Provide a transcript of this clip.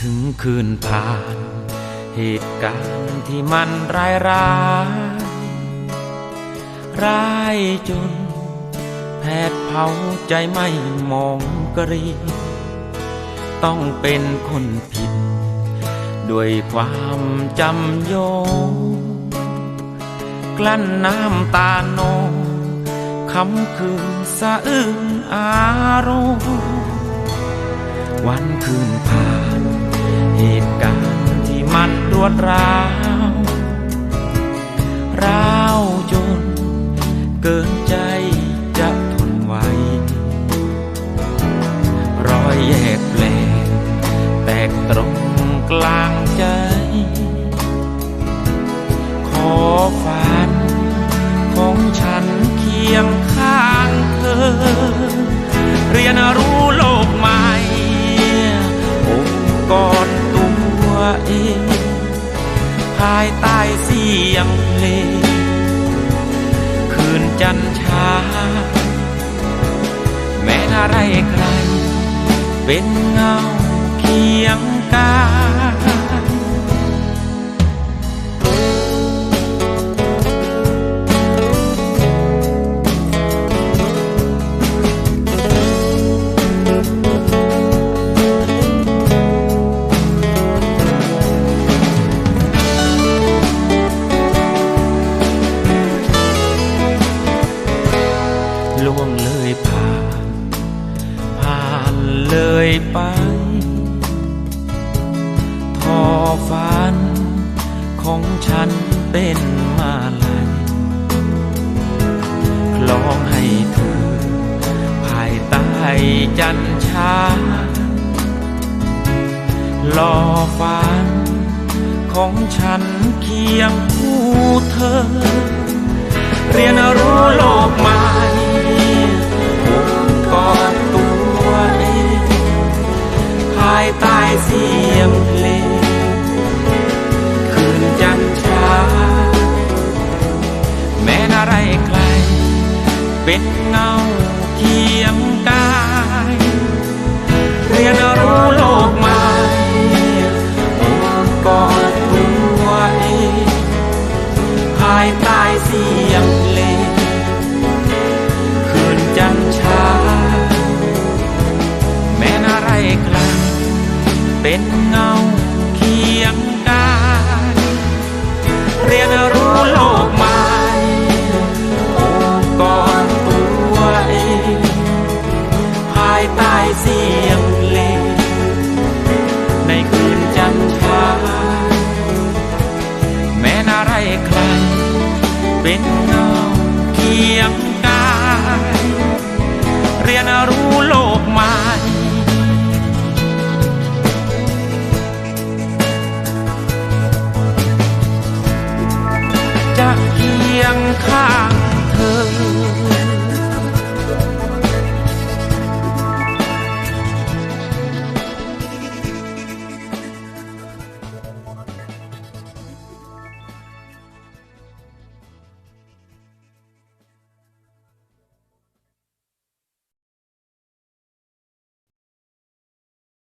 ถึงคืนผ่าน เหตุการณ์ที่มันร้ายร้ายร้ายจน แผดเผาใจไม่มองกรี ต้องเป็นคนผิด ด้วยความจำโยงกลั้นน้ำตาโนคำคืนสะอื้นอารมณ์วันคืนผ่าน วดร้าวร้าวจนเกินใจจะทนไหวรอยแยกแปลกแตกตรงกลางใจ ขอฝันของฉันเคียงข้างเธอ เรียนรู้โลกใหม่องค์กรตัวเอง ภายใต้เสียงเพลง คืนจันทราแม้อะไรใคร เป็นเงาเคียง ยไปทอฝันของฉันเป็นมาลัยคล้องให้เธอ ภายใต้จันชารอฝันของฉันเคียงคู่เธอ เรียน เสียงเพลงคืนจันทราแม้นอะไรไกล เป็นเงาเทียมกาย เรียนรู้โลก เป็นเงาเคียงกายเรียนรู้โลกใหม่องค์กรตัวเองภายใต้เสียงเพลงในคืนจันทราแม้นอะไรใคร เป็นเงาเคียงกายเรียนรู้โลกใหม่